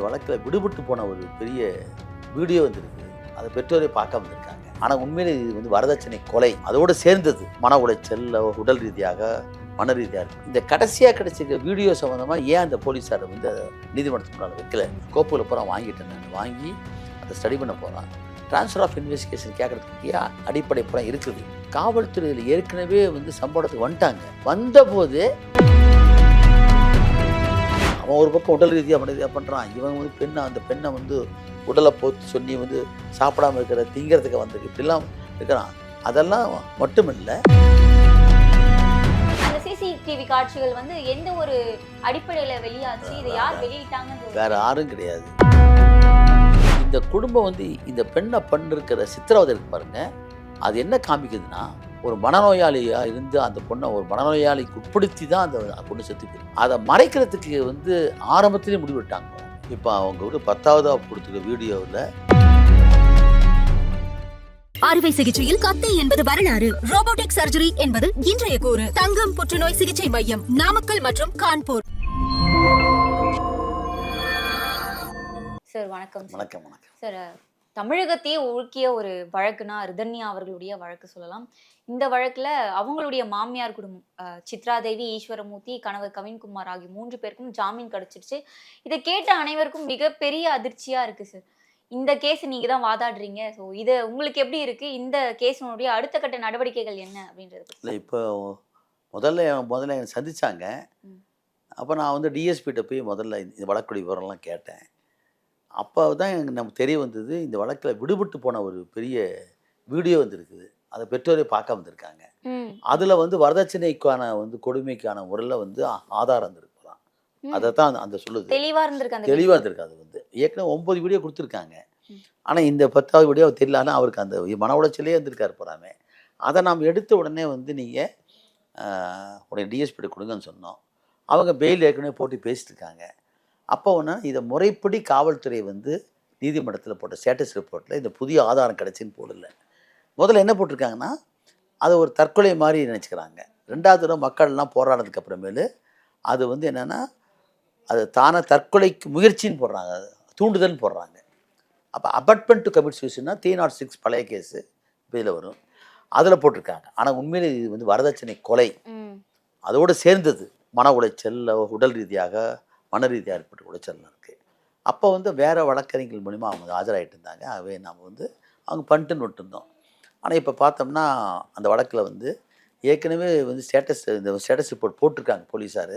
இந்த வழக்கில் விடுபட்டு போன ஒரு பெரிய வீடியோ வந்திருக்கு. அதை பெற்றோரை பார்க்க வந்திருக்காங்க ஆனால் உண்மையிலே இது வந்து வரதட்சணை கொலை. அதோடு சேர்ந்தது மன உளைச்சல் உடல் ரீதியாக மன ரீதியாக இருக்கு. இந்த கடைசியாக கிடைச்சிருக்க வீடியோ சம்மந்தமாக ஏன் அந்த போலீஸாரை வந்து அதை நீதிமன்றத்துக்கு முன்னால் வைக்கல? கோப்புகளை பூரா வாங்கிட்டேன் நான். வாங்கி அதை ஸ்டடி பண்ண போகிறான் ட்ரான்ஸ்ஃபர் ஆஃப் இன்வெஸ்டிகேஷன் கேட்கறதுக்கு ஏன் அடிப்படை புறம் இருக்குது. காவல்துறையில் ஏற்கனவே வந்து சம்பவத்துக்கு வந்துட்டாங்க. வந்தபோது அவன் ஒரு பக்கம் உடல் ரீதியாக ரீதியாக பண்ணுறான் இவன் வந்து பெண்ணை அந்த பெண்ணை வந்து உடலை போத்து சொல்லி வந்து சாப்பிடாம இருக்கிற திங்கிறதுக்கு வந்து இப்படிலாம் இருக்கிறான். அதெல்லாம் மட்டுமில்லை. அந்த சிசிடிவி காட்சிகள் வந்து எந்த ஒரு அடிப்படையில வெளியாச்சு? இதை யார் வெளியிட்டாங்கன்னு வேற யாரும் கிடையாது. இந்த குடும்பம் வந்து இந்த பெண்ணை பண்ணிருக்கிற சித்திரவதை இருக்கு பாருங்க. அது என்ன காமிக்குதுன்னா ஒரு மனநோயாளியா இருந்து அந்த பொண்ணை ஒரு மனநோயாளிக்கு உட்படுத்தி தான் அந்த பொண்ணு செத்து போயிருக்கு அதை மறைக்கிறதுக்கு வந்து ஆரம்பத்திலே முடிவிட்டாங்க. இப்போ அவங்க ஒரு பத்தாவதா கொடுத்துருக்க வீடியோவில் அறுவை சிகிச்சையில் கத்தை என்பது வரலாறு. ரோபோட்டிக் சர்ஜரி என்பது இன்றைய கூறு. தங்கம் புற்றுநோய் சிகிச்சை மையம் நாமக்கல் மற்றும் கான்பூர். சார் வணக்கம் சார். வணக்கம் வணக்கம். சார் தமிழகத்தையே உழுக்கிய ஒரு வழக்குனா ரிதன்யா அவர்களுடைய வழக்கு சொல்லலாம். இந்த வழக்குல அவங்களுடைய மாமியார் குடும்பம் அஹ், சித்ரா தேவி ஈஸ்வரமூர்த்தி கணவர் கவின்குமார் ஆகிய மூன்று பேருக்கும் ஜாமீன் கிடைச்சிருச்சு. இதை கேட்ட அனைவருக்கும் மிகப்பெரிய அதிர்ச்சியா இருக்கு சார் இந்த கேஸ் நீங்க தான் வாதாடுறீங்க. ஸோ இது உங்களுக்கு எப்படி இருக்கு? இந்த கேஸினுடைய அடுத்த கட்ட நடவடிக்கைகள் என்ன அப்படின்றது இல்லை இப்போ முதல்ல முதல்ல என்னை சந்திச்சாங்க. ம். அப்போ நான் வந்து டிஎஸ்பிகிட்ட போய் முதல்ல இந்த வழக்குடைய விவரம்லாம் கேட்டேன். அப்போ தான் எனக்கு நமக்கு தெரிய வந்தது இந்த வழக்கில் விடுபட்டு போன ஒரு பெரிய வீடியோ வந்திருக்குது. அதை பெற்றோரே பார்க்க வந்திருக்காங்க. அதில் வந்து வரதட்சணைக்கான வந்து கொடுமைக்கான முறையில் வந்து ஆதாரம் இருந்திருக்கலாம். அதை தான் அந்த- சொல்லுது. தெளிவா இருந்திருக்கு தெளிவாக இருந்திருக்கு அது வந்து. ஏற்கனவே ஒம்பது வீடியோ கொடுத்துருக்காங்க. ஆனால் இந்த பத்தாவது வீடியோ தெரியல. ஆனால் அவருக்கு அந்த மன உளைச்சலே இருந்திருக்காரு போறாமே. அதை நாம் எடுத்த உடனே வந்து நீங்கள் உடைய டிஎஸ்பிடி கொடுங்கன்னு சொன்னோம். அவங்க பெயில் ஏற்கனவே போட்டு பேசிட்டு இருக்காங்க. அப்போ ஒன்று இதை முறைப்படி காவல்துறை வந்து நீதிமன்றத்தில் போட்ட ஸ்டேட்டஸ் ரிப்போர்ட்டில் இந்த புதிய ஆதாரம் கிடைச்சின்னு போடல. முதல்ல என்ன போட்டிருக்காங்கன்னா அதை ஒரு தற்கொலை மாதிரி நினச்சிக்கிறாங்க. ரெண்டாவது தடவை மக்கள்லாம் போராடினதுக்கு அப்புறமேலு அது வந்து என்னென்னா அது தானே தற்கொலைக்கு முயற்சின்னு போடுறாங்க. தூண்டுதல்னு போடுறாங்க. அப்போ அபட்மெண்ட் டு கமிட் சூசைட்னா த்ரீ நாட் சிக்ஸ் பழைய கேஸு இதில் வரும். அதில் போட்டிருக்காங்க. ஆனால் உண்மையிலே இது வந்து வரதட்சணை கொலை. அதோடு சேர்ந்தது மன உளைச்சல் உடல் ரீதியாக மன ரீதியாக ஏற்பட்ட உளைச்சல்லாம் இருக்குது அப்போ வந்து வேறு வழக்கறிஞர்கள் மூலிமா அவங்க ஆஜராகிட்டு இருந்தாங்க. ஆகவே நாம் வந்து அவங்க பண்ணிட்டுன்னு விட்டுருந்தோம் ஆனால் இப்போ பார்த்தோம்னா அந்த வழக்கில் வந்து ஏற்கனவே வந்து ஸ்டேட்டஸ் இந்த ஸ்டேட்டஸ் ரிப்போர்ட் போட்டிருக்காங்க போலீஸார்.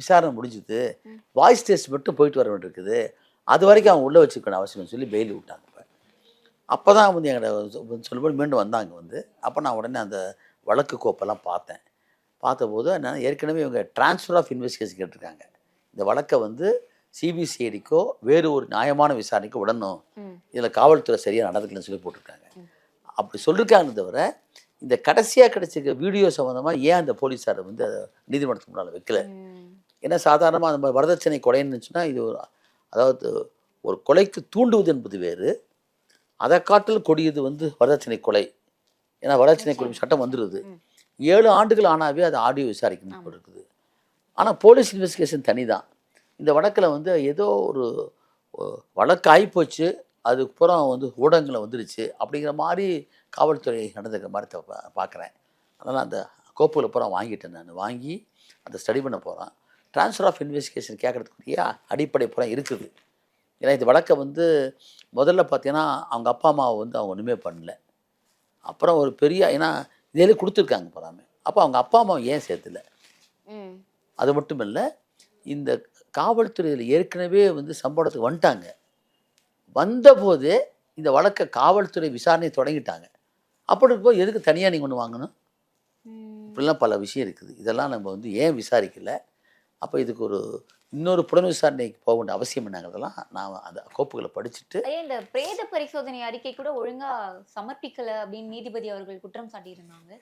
விசாரணை முடிஞ்சுது. வாய்ஸ் டெஸ்ட் மட்டும் போயிட்டு வர வேண்டியிருக்குது. அது வரைக்கும் அவங்க உள்ளே வச்சுக்கணும் அவசியம் சொல்லி பெயில் விட்டாங்க இப்போ. அப்போ தான் வந்து எங்கள்கிட்ட சொல்லும்போது மீண்டும் வந்தாங்க வந்து. அப்போ நான் உடனே அந்த வழக்கு கோப்பெல்லாம் பார்த்தேன். பார்த்தபோது நான் ஏற்கனவே இவங்க ட்ரான்ஸ்ஃபர் ஆஃப் இன்வெஸ்டிகேஷன் கேட்டிருக்காங்க. இந்த வழக்கை வந்து சிபிசிஐடிக்கோ வேறு ஒரு நியாயமான விசாரணைக்கோ விடணும். இதில் காவல்துறை சரியாக நடந்துக்கலன்னு சொல்லி போட்டிருக்காங்க. அப்படி சொல்லியிருக்காங்க தவிர இந்த கடைசியாக கிடைச்சிருக்க வீடியோ சம்மந்தமாக ஏன் அந்த போலீஸாரை வந்து அதை நீதிமன்றத்துக்கு முன்னால் வைக்கல. ஏன்னா சாதாரணமாக அந்த மாதிரி வரதட்சணை கொலைன்னு இருந்துச்சுன்னா இது ஒரு அதாவது ஒரு கொலைக்கு தூண்டுவது என்பது வேறு. அதை காட்டில் கொடியது வந்து வரதட்சணை கொலை. ஏன்னா வரதட்சணை கொலை சட்டம் வந்துடுது. ஏழு ஆண்டுகள் ஆனாவே அது ஆடியோ விசாரிக்கணும் இருக்குது ஆனால் போலீஸ் இன்வெஸ்டிகேஷன் தனி தான் இந்த வழக்கில் வந்து ஏதோ ஒரு வழக்கு ஆகிப்போச்சு அதுக்கப்புறம் வந்து ஊடகங்களை வந்துருச்சு. அப்படிங்கிற மாதிரி காவல்துறை நடந்துக்கிற மாதிரி பார்க்குறேன் அதனால் அந்த கோப்புகளை பூரா வாங்கிட்டேன் நான். வாங்கி அதை ஸ்டடி பண்ண போகிறேன் ட்ரான்ஸ்ஃபர் ஆஃப் இன்வெஸ்டிகேஷன் கேட்குறதுக்குரிய அடிப்படை புறம் இருக்குது. ஏன்னா இந்த வழக்கை வந்து முதல்ல பார்த்தீங்கன்னா அவங்க அப்பா அம்மாவை வந்து அவங்க ஒன்றுமே பண்ணல. அப்புறம் ஒரு பெரிய ஏன்னா இதிலே கொடுத்துருக்காங்க போகிறாமே அப்போ அவங்க அப்பா அம்மாவை ஏன் சேர்த்துல? அது மட்டும் இல்லை இந்த காவல்துறையில் ஏற்கனவே வந்து சம்பவத்துக்கு வந்துட்டாங்க. வந்தபோது இந்த வழக்கை காவல்துறை விசாரணை தொடங்கிட்டாங்க. அப்படி இருக்கும்போது எதுக்கு தனியாக நீங்கள் ஒன்று வாங்கணும். இப்படிலாம் பல விஷயம் இருக்குது. இதெல்லாம் நம்ம வந்து ஏன் விசாரிக்கல? அப்போ இதுக்கு ஒரு இன்னொரு புலன் விசாரணைக்கு போக வேண்டிய அவசியம் என்னங்கிறதெல்லாம் நான் அந்த கோப்புகளை படிச்சுட்டு இந்த பிரேத பரிசோதனை அறிக்கை கூட ஒழுங்கா சமர்ப்பிக்கல அப்படின்னு நீதிபதி அவர்கள் குற்றம் சாட்டியிருந்தாங்க.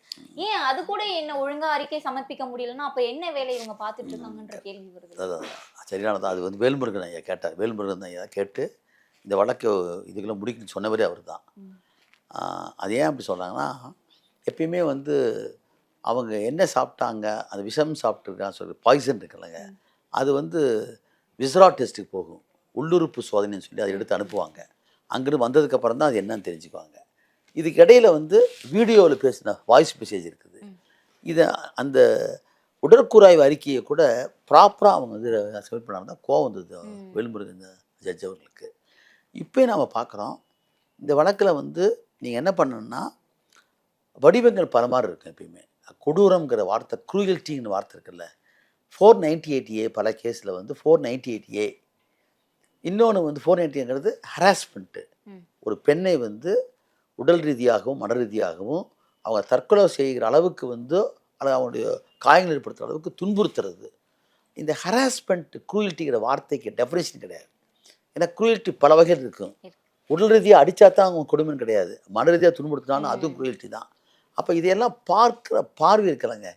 ஏன் அது கூட என்ன ஒழுங்கா அறிக்கை சமர்ப்பிக்க முடியலன்னா அப்ப என்ன வேலை இவங்க பார்த்துட்டு இருக்காங்கன்ற கேள்வி வருது. அதான் சரியானதான் அது வந்து வேல்முருகன் ஐயா கேட்டார். வேல்முருகன் ஐயா கேட்டு இந்த வழக்கு இதுக்கெல்லாம் முடிக்கணும்னு சொன்னவரே அவர் தான். அது ஏன் அப்படி சொல்கிறாங்கன்னா எப்பயுமே வந்து அவங்க என்ன சாப்பிட்டாங்க அது விஷம் சாப்பிட்ருக்கான்னு சொல்லி பாய்சன் இருக்குல்லங்க. அது வந்து விஸ்ரா டெஸ்ட்டுக்கு போகும். உள்ளுறுப்பு சோதனைன்னு சொல்லி அதை எடுத்து அனுப்புவாங்க. அங்கிருந்து வந்ததுக்கப்புறம் தான் அது என்னன்னு தெரிஞ்சுக்குவாங்க. இதுக்கு இடையில வந்து வீடியோவில் பேசின வாய்ஸ் மெசேஜ் இருக்குது. இதை அந்த உடற்கூறாய்வு அறிக்கையை கூட ப்ராப்பராக அவங்க வந்து சப்மிட் பண்ணாமல் தான் கோவம் வந்தது வேல்முருகன் ஜட்ஜ் அவர்களுக்கு. இப்போ நாம் பார்க்குறோம். இந்த வழக்கில் வந்து நீங்கள் என்ன பண்ணணும்னா வடிவங்கள் பல மாதிரி இருக்கும் எப்பயுமே. கொடூரம்ங்கிற வார்த்தை குரூயல்ட்டின்னு வார்த்தை இருக்குல்ல ஃபோர் நைன்டி எயிட் ஏ பல கேஸில் வந்து ஃபோர் நைன்டி எயிட் ஏ இன்னொன்று வந்து ஃபோர் நைன்ட்டிங்கிறது ஹராஸ்மெண்ட்டு. ஒரு பெண்ணை வந்து உடல் ரீதியாகவும் மன ரீதியாகவும் அவங்க தற்கொலை செய்கிற அளவுக்கு வந்து அல்லது அவங்களுடைய காயங்கள் ஏற்படுத்துகிற அளவுக்கு துன்புறுத்துறது. இந்த ஹராஸ்மெண்ட் குரூயல்ட்டிங்கிற வார்த்தைக்கு டெஃபினேஷன் கிடையாது. ஏன்னா குரூயல்ட்டி பல வகையில் இருக்கும். இருக்கு. உடல் ரீதியாக அடித்தா தான் அவங்க கொடுமைன்னு கிடையாது. மன ரீதியாக துன்புறுத்தினாலும் அதுவும் குரூயல்ட்டி தான். அப்போ இதையெல்லாம் பார்க்குற பார்வை இருக்கலைங்க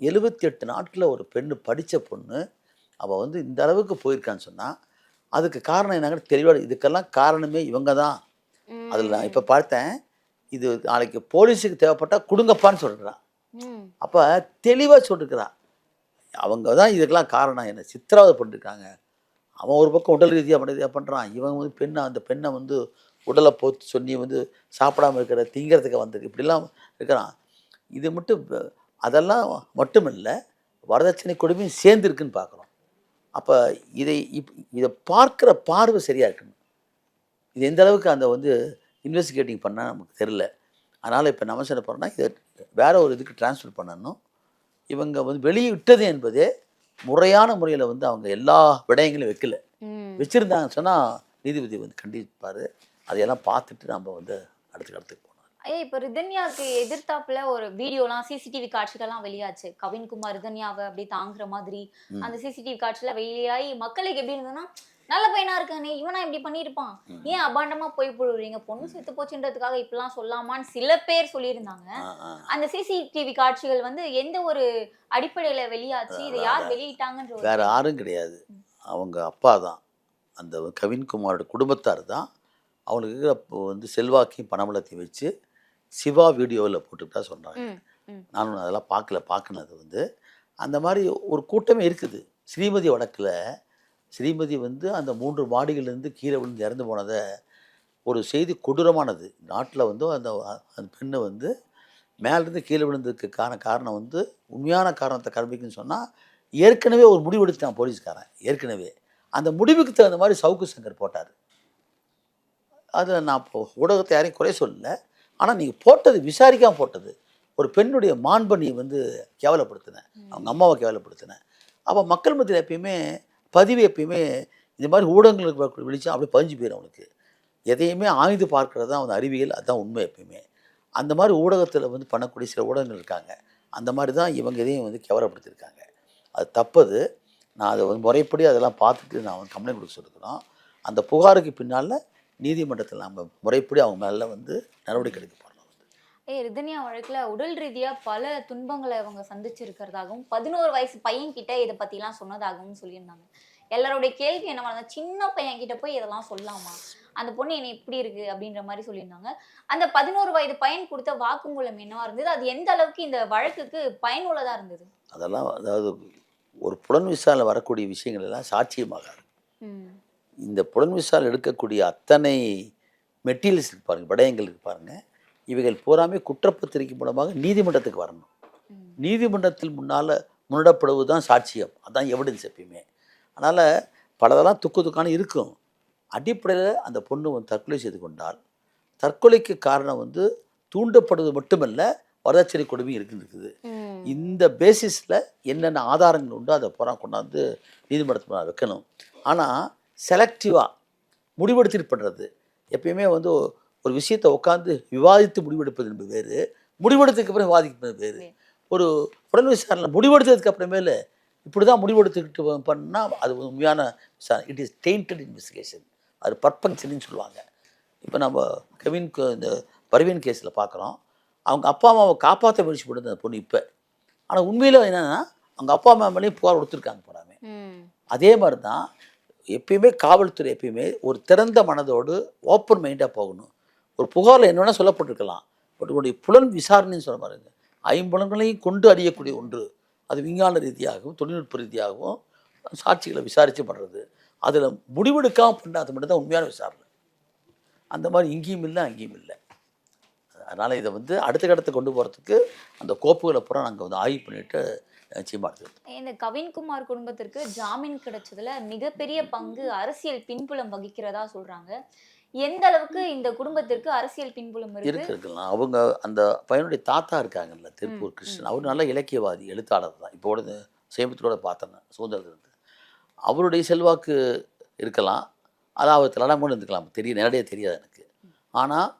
எழுபத்தி எட்டு நாட்களில் ஒரு பெண்ணு படித்த பொண்ணு அவள் வந்து இந்த அளவுக்கு போயிருக்கான்னு சொன்னால் அதுக்கு காரணம் என்னங்க தெளிவாக இதுக்கெல்லாம் காரணமே இவங்க தான் அதில் நான் இப்போ பார்த்தேன் இது நாளைக்கு போலீஸுக்கு தேவைப்பட்டால் கொடுங்கப்பான்னு சொல்கிறான். அப்போ தெளிவாக சொல்லிருக்கிறா. அவங்க தான் இதுக்கெல்லாம் காரணம். என்ன சித்திரவதை பண்ணிருக்காங்க. அவன் ஒரு பக்கம் உடல் ரீதியாக ரீதியாக பண்ணுறான் இவன் வந்து பெண்ணை அந்த பெண்ணை வந்து உடலை போத்து சொல்லி வந்து சாப்பிடாம இருக்கிற திங்கிறதுக்கு வந்திருக்கு இப்படிலாம் இருக்கிறான். இது மட்டும் அதெல்லாம் மட்டுமில்லை வரதட்சணை கொடுமையும் சேர்ந்துருக்குன்னு பார்க்குறோம். அப்போ இதை இப் இதை பார்க்குற பார்வை சரியாக இருக்கணும். இது எந்த அளவுக்கு அந்த வந்து இன்வெஸ்டிகேட்டிங் பண்ணால் நமக்கு தெரில அதனால் இப்போ நம்ம என்ன பண்ணோம்னா இதை வேற ஒரு இதுக்கு ட்ரான்ஸ்ஃபர் பண்ணணும். இவங்க வந்து வெளியிட்டது என்பதே முறையான முறையில் வந்து அவங்க எல்லா விடயங்களையும் வைக்கல. ம். வச்சுருந்தாங்கன்னு சொன்னால் நீதிபதி வந்து கண்டிப்பார். அதையெல்லாம் பார்த்துட்டு நம்ம வந்து அடுத்த இடத்துக்கு போனோம் ஐயா இப்ப ரிதன்யாக்கு எதிர்த்தாப்புல ஒரு வீடியோலாம் சிசிடிவி காட்சிகள்லாம் வெளியாச்சு. கவின்குமார் ரிதன்யாவை அப்படியே தாங்குற மாதிரி. அந்த சிசிடிவி காட்சியில வெளியாகி மக்களுக்கு எப்படி இருந்ததுன்னா நல்ல பையனா இருக்கானே இவனா இப்படி பண்ணியிருப்பான். ஏன் அபாண்டமா போய் போடுறீங்க பொண்ணு செத்து போச்சுன்றதுக்காக இப்படிலாம் சொல்லாமான்னு சில பேர் சொல்லியிருந்தாங்க. அந்த சிசிடிவி காட்சிகள் வந்து எந்த ஒரு அடிப்படையில வெளியாச்சு? இதை யார் வெளியிட்டாங்கன்ற வேற யாரும் கிடையாது. அவங்க அப்பா தான். அந்த கவின்குமாரோட குடும்பத்தார் தான். அவனுக்கு இருக்கிற இப்போ வந்து செல்வாக்கையும் பணபலத்தையும் வச்சு சிவா வீடியோவில் போட்டுக்கிட்டா சொல்கிறாங்க. நானும் அதெல்லாம் பார்க்கல பார்க்கணும் அது வந்து. அந்த மாதிரி ஒரு கூட்டமே இருக்குது. ஸ்ரீமதி வழக்கில் ஸ்ரீமதி வந்து அந்த மூன்று மாடிகள்லேருந்து கீழே விழுந்து இறந்து போனதை ஒரு செய்தி கொடூரமானது. நாட்டில் வந்து அந்த அந்த பெண்ணை வந்து மேலேருந்து கீழே விழுந்ததுக்கு காரண காரணம் வந்து உண்மையான காரணத்தை கற்பிக்குன்னு சொன்னால் ஏற்கனவே ஒரு முடிவு எடுத்தான் போலீஸ்காரன் ஏற்கனவே. அந்த முடிவுக்கு தகுந்த மாதிரி சவுக்கு சங்கர் போட்டார். அதில் நான் இப்போ ஊடகத்தை யாரையும் குறை சொல்லலை. ஆனால் நீங்கள் போட்டது விசாரிக்காமல் போட்டது ஒரு பெண்ணுடைய மாண்பை வந்து கேவலப்படுத்தினேன் அவங்க அம்மாவை கேவலப்படுத்தினேன் அப்போ மக்கள் மத்தியில் எப்பயுமே பதிவு எப்பயுமே இந்த மாதிரி ஊடகங்களுக்கு வெளிச்சம் அப்படியே பதிஞ்சு போயிடும் அவனுக்கு எதையுமே ஆய்ந்து பார்க்கறது தான் வந்து அறிவியல் அதுதான் உண்மை எப்பயுமே. அந்த மாதிரி ஊடகத்தில் வந்து பண்ணக்கூடிய சில ஊடகங்கள் இருக்காங்க. அந்த மாதிரி தான் இவங்க இதையும் வந்து கேவலப்படுத்தியிருக்காங்க. அது தப்பது. நான் அதை வந்து முறைப்படி அதெல்லாம் பார்த்துட்டு நான் வந்து கம்ப்ளைண்ட் கொடுக்க சொல்லிருக்கிறோம். அந்த புகாருக்கு பின்னால் நீதிமன்றத்தில் நம்ம முறைப்படி அவங்க மேலே வந்து நடவடிக்கை எடுக்க போகிறோம் ஏய் ரிதன்யா வழக்குல உடல் ரீதியா பல துன்பங்களை அவங்க சந்திச்சிருக்கிறதாகவும் பதினோரு வயசு பையன் கிட்ட இதை பத்திலாம் சொன்னதாகவும் சொல்லியிருந்தாங்க. எல்லாருடைய கேள்வி என்னவா இருந்தா சின்ன பையன் கிட்ட போய் இதெல்லாம் சொல்லலாமா அந்த பொண்ணு என்ன இப்படி இருக்கு அப்படின்ற மாதிரி சொல்லியிருந்தாங்க. அந்த பதினோரு வயது பையன் கொடுத்த வாக்குமூலம் என்னவா இருந்தது? அது எந்த அளவுக்கு இந்த வழக்குக்கு பயனுள்ளதா இருந்தது? அதெல்லாம் அதாவது ஒரு புலன் விசாரணை வரக்கூடிய விஷயங்கள் எல்லாம் சாட்சியமாகாது ம், இந்த புலன் விசாரணை எடுக்கக்கூடிய அத்தனை மெட்டீரியல்ஸ் இருக்கு பாருங்க விடயங்கள் இருக்கு பாருங்க. இவைகள் பூராமே குற்றப்பத்திரிக்கை மூலமாக நீதிமன்றத்துக்கு வரணும். நீதிமன்றத்தில் முன்னால் முன்னடப்படுவது தான் சாட்சியம். அதான் எவிடன்ஸ் எப்பயுமே. அதனால் பலதெல்லாம் துக்கு துக்கான இருக்கும். அடிப்படையில் அந்த பொண்ணு வந்து தற்கொலை செய்து கொண்டால் தற்கொலைக்கு காரணம் வந்து தூண்டப்படுவது மட்டுமல்ல வரதட்சணை கொடுமை இருக்குது. இந்த பேசிஸில் என்னென்ன ஆதாரங்கள் உண்டோ அதை பூரா கொண்டாந்து நீதிமன்றத்தில் வைக்கணும். ஆனால் செலக்டிவாக முடிவெடுத்துட்டு பண்ணுறது எப்பயுமே வந்து ஒரு விஷயத்தை உட்காந்து விவாதித்து முடிவெடுப்பது என்பது வேறு. முடிவெடுத்ததுக்கு அப்புறம் விவாதிப்பது வேறு. ஒரு புலன் விசாரணை முடிவெடுத்ததுக்கு அப்புறமேல இப்படி தான் முடிவெடுத்துக்கிட்டு பண்ணால் அது உண்மையான விசாரணை. இட் இஸ் டெயின்டட் இன்வெஸ்டிகேஷன் அது பர்பங்ஷன்னு சொல்லுவாங்க. இப்போ நம்ம கெவின் இந்த பர்வீன் கேஸில் பார்க்குறோம் அவங்க அப்பா அம்மாவை காப்பாற்ற முயற்சி பண்ணுறது அந்த பொண்ணு இப்போ. ஆனால் உண்மையில் என்னென்னா அவங்க அப்பா அம்மா மேலேயும் புகார் கொடுத்துருக்காங்க போடாமே அதே மாதிரி தான் எப்பயுமே காவல்துறை எப்பயுமே ஒரு திறந்த மனதோடு ஓப்பன் மைண்டாக போகணும். ஒரு புகாரில் என்ன வேணால் சொல்லப்பட்டிருக்கலாம். பட் உங்களுடைய புலன் விசாரணைன்னு சொல்ல பாருங்க ஐம்புலங்களையும் கொண்டு அறியக்கூடிய ஒன்று. அது விஞ்ஞான ரீதியாகவும் தொழில்நுட்ப ரீதியாகவும் சாட்சிகளை விசாரித்து பண்ணுறது அதில் முடிவெடுக்காமல் பண்ணாது மட்டும் தான் உண்மையான விசாரணை. அந்த மாதிரி இங்கேயும் இல்லை அங்கேயும் இல்லை. அதனால் இதை வந்து அடுத்த கட்டத்தை கொண்டு போகிறதுக்கு அந்த கோப்புகளை பூரா நாங்கள் வந்து ஆய்வு பண்ணிவிட்டு நிச்சயமாக எடுத்துக்கிட்டோம் இந்த கவின்குமார் குடும்பத்திற்கு ஜாமீன் கிடைச்சதுல மிகப்பெரிய பங்கு அரசியல் பின்புலம் வகிக்கிறதா சொல்றாங்க. எந்த அளவுக்கு இந்த குடும்பத்திற்கு அரசியல் பின்புலம் இருக்கு? இருக்கு இருக்கலாம் அவங்க அந்த பையனுடைய தாத்தா இருக்காங்கல்ல திருப்பூர் கிருஷ்ணன். அவர் நல்ல இலக்கியவாதி எழுத்தாளர் தான். இப்போ சேமத்தோட பார்த்தேன் சுதந்திரத்துக்கு அவருடைய செல்வாக்கு இருக்கலாம் அதாவது தலடம் கூட இருந்துக்கலாம் தெரிய நேரடியாக தெரியாது எனக்கு. ஆனால்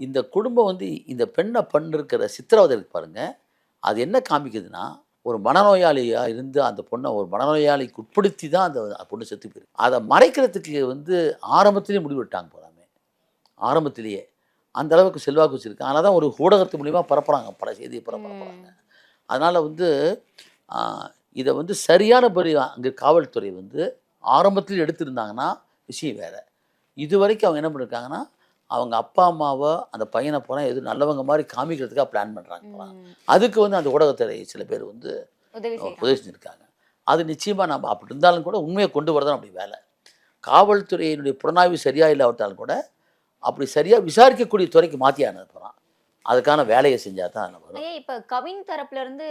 இந்த குடும்பம் வந்து இந்த பெண்ணை பண்ணிருக்கிற சித்திரவதை இருக்கு பாருங்க. அது என்ன காமிக்குதுன்னா ஒரு மனநோயாளியாக இருந்து அந்த பொண்ணை ஒரு மனநோயாளிக்கு உட்படுத்தி தான் அந்த பொண்ணு செத்து போயிருக்கு. அதை மறைக்கிறதுக்கு வந்து ஆரம்பத்திலேயே முடிவெட்டாங்க போலாமே. ஆரம்பத்திலேயே. அந்த அளவுக்கு செல்வாக்கு வச்சுருக்கு. அதனால தான் ஒரு ஊடகத்து மூலிமா பரப்புகிறாங்க பல செய்தியை பரப்புறாங்க. அதனால் வந்து இதை வந்து சரியான படி அங்கே காவல்துறை வந்து ஆரம்பத்தில் எடுத்திருந்தாங்கன்னா விஷயம் வேறு. இது வரைக்கும் அவங்க என்ன பண்ணியிருக்காங்கன்னா அவங்க அப்பா அம்மாவை அந்த பையனை போனால் எது நல்லவங்க மாதிரி காமிக்கிறதுக்காக பிளான் பண்ணுறாங்க அதுக்கு வந்து அந்த ஊடகத்துறை சில பேர் வந்து உதவி செஞ்சுருக்காங்க அது நிச்சயமாக நம்ம அப்படி இருந்தாலும் கூட உண்மையை கொண்டு வரதான் அப்படி வேலை. காவல்துறையினுடைய புலனாய்வு சரியாக இல்லாவிட்டாலும் கூட அப்படி சரியாக விசாரிக்கக்கூடிய துறைக்கு மாற்றி அனுப்புகிறான் அதுக்கான வேலையை செஞ்சால் தான் ஐயா இப்ப கவின் தரப்புல இருந்து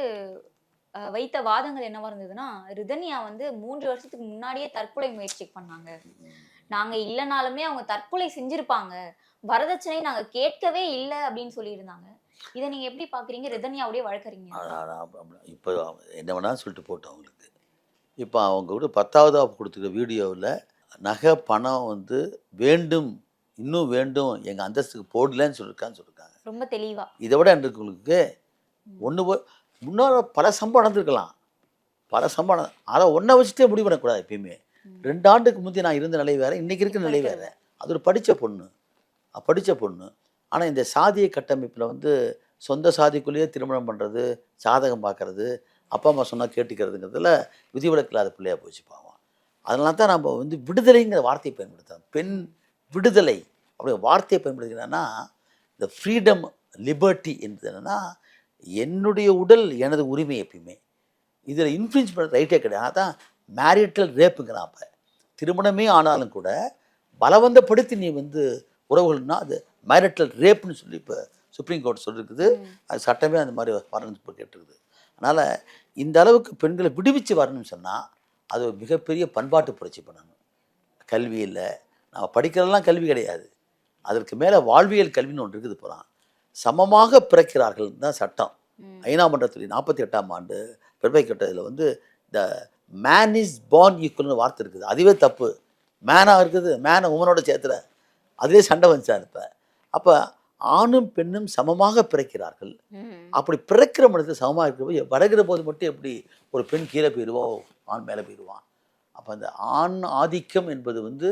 அஹ், வைத்த வாதங்கள் என்னவா இருந்ததுன்னா ரிதன்யா வந்து மூன்று வருஷத்துக்கு முன்னாடியே தற்கொலை முயற்சி பண்ணாங்க. நாங்க இல்லைனாலுமே அவங்க தற்கொலை செஞ்சிருப்பாங்க. வரதட்சணை நாங்க கேட்கவே இல்லை அப்படின்னு சொல்லியிருந்தாங்க. இதை நீங்க எப்படி பாக்குறீங்க? ரிதன்யாவுடைய வழக்கறிஞர். இப்போ என்ன வேணாலும் சொல்லிட்டு போட்டோம் அவங்களுக்கு. இப்போ அவங்க கூட பத்தாவது கொடுத்துருக்க வீடியோவில் நகை பணம் வந்து வேண்டும் இன்னும் வேண்டும் எங்கள் அந்தஸ்துக்கு போடலன்னு சொல்லியிருக்கான்னு சொல்லியிருக்காங்க ரொம்ப தெளிவா. இதை விட உங்களுக்கு? ஒன்று முன்னோர பல சம்பவம் நடந்திருக்கலாம். பல சம்பவம் அதை ஒன்றை வச்சுட்டே முடிவு பண்ணக்கூடாது எப்பயுமே. ரெண்டு ஆண்டுக்கு முந்தைய நான் இருந்த நிலை வேற இன்னைக்கு இருக்கிற நிலை வேற. அது ஒரு படித்த பொண்ணு. படித்த பொண்ணு. ஆனால் இந்த சாதிய கட்டமைப்பில் வந்து சொந்த சாதிக்குள்ளேயே திருமணம் பண்ணுறது சாதகம் பார்க்கறது அப்பா அம்மா சொன்னால் கேட்டுக்கிறதுங்கிறதுல விதிவிலக்கு இல்லாத பிள்ளையாக போச்சு பாவம். அதனால தான் நம்ம வந்து விடுதலைங்கிற வார்த்தையை பயன்படுத்தோம் பெண் விடுதலை அப்படி வார்த்தையை பயன்படுத்தினா இந்த ஃப்ரீடம் லிபர்ட்டி என்பது என்னென்னா என்னுடைய உடல் எனது உரிமை எப்பயுமே. இதில் இன்ஃப்ளூயன்ஸ் பண்ண ரைட்டே கிடையாது. அதான் மேரிட்டல் ரேப்புங்கிறான் அப்போ. திருமணமே ஆனாலும் கூட பலவந்தப்படுத்தி நீ வந்து உறவுகள்னா அது மேரிட்டல் ரேப்னு சொல்லி இப்போ சுப்ரீம் கோர்ட் சொல்லியிருக்குது அது சட்டமே அந்த மாதிரி வரணும்னு இப்போ கேட்டிருக்குது. அதனால் இந்த அளவுக்கு பெண்களை விடுவிச்சு வரணும்னு சொன்னால் அது ஒரு மிகப்பெரிய பண்பாட்டு புரட்சி பண்ணணும் கல்வி இல்லை. நம்ம படிக்கிறதெல்லாம் கல்வி கிடையாது. அதற்கு மேலே வாழ்வியல் கல்வின்னு ஒன்று இருக்குது போகிறான் சமமாக பிறக்கிறார்கள் தான் சட்டம். ஐநா மன்றத்தில் நாற்பத்தி எட்டாம் ஆண்டு பிறப்பிக்கப்பட்டதில் வந்து த மேன் இஸ் பார்ன் ஈக்குவல்னு வார்த்தை இருக்குது. அதுவே தப்பு. மேனாக இருக்குது மேனை உமனோட சேர்த்துல அதுவே சண்டை வந்துச்சார் இப்போ? அப்போ ஆணும் பெண்ணும் சமமாக பிறக்கிறார்கள். அப்படி பிறக்கிற மனது சமமாக இருக்கிற வளர்கிற போது மட்டும் எப்படி ஒரு பெண் கீழே போயிடுவோம் ஆண் மேலே போயிடுவான் அப்போ அந்த ஆண் ஆதிக்கம் என்பது வந்து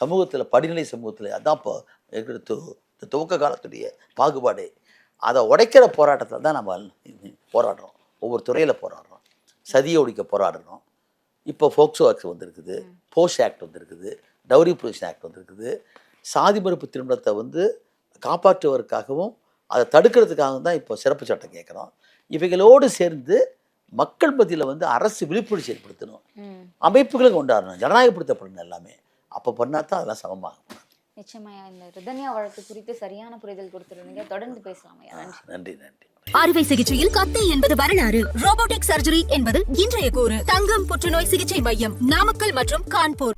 சமூகத்தில் படிநிலை சமூகத்தில் அதான் இப்போ இருக்கிற து இந்த துவக்க காலத்துடைய பாகுபாடு. அதை உடைக்கிற போராட்டத்தில் தான் நம்ம போராடுறோம். ஒவ்வொரு துறையில் போராடுறோம். சதியை ஒழிக்க போராடுறோம். இப்போ ஃபோக்சோ ஆக்ட் வந்திருக்குது. போஷ் ஆக்ட் வந்திருக்குது. டவுரி ப்ரொவிஷன் ஆக்ட் வந்திருக்குது. சாதி மறுப்பு திருமணத்தை வந்து காப்பாற்றுவதற்காகவும் அதை தடுக்கிறதுக்காகவும் தான் இப்போ சிறப்பு சட்டம் கேட்குறோம். இவைகளோடு சேர்ந்து மக்கள் மத்தியில் வந்து அரசு விழிப்புணர்ச்சி ஏற்படுத்தணும். அமைப்புகளை கொண்டாடணும். ஜனநாயகப்படுத்தப்படணும் எல்லாமே. அப்போ பண்ணால் தான் அதெல்லாம் சமமாகும். நிச்சயமாயா இந்த ரிதன்யா வழக்கு குறித்து சரியான புரிதல் கொடுத்துருந்தீங்க. தொடர்ந்து பேசலாம் ஐயா. நன்றி. நன்றி நன்றி. அறுவை சிகிச்சையில் கத்தை என்பது வரலாறு. ரோபோட்டிக் சர்ஜரி என்பது இன்றைய கூறு. தங்கம் புற்றுநோய் சிகிச்சை மையம் நாமக்கல் மற்றும் கான்பூர்.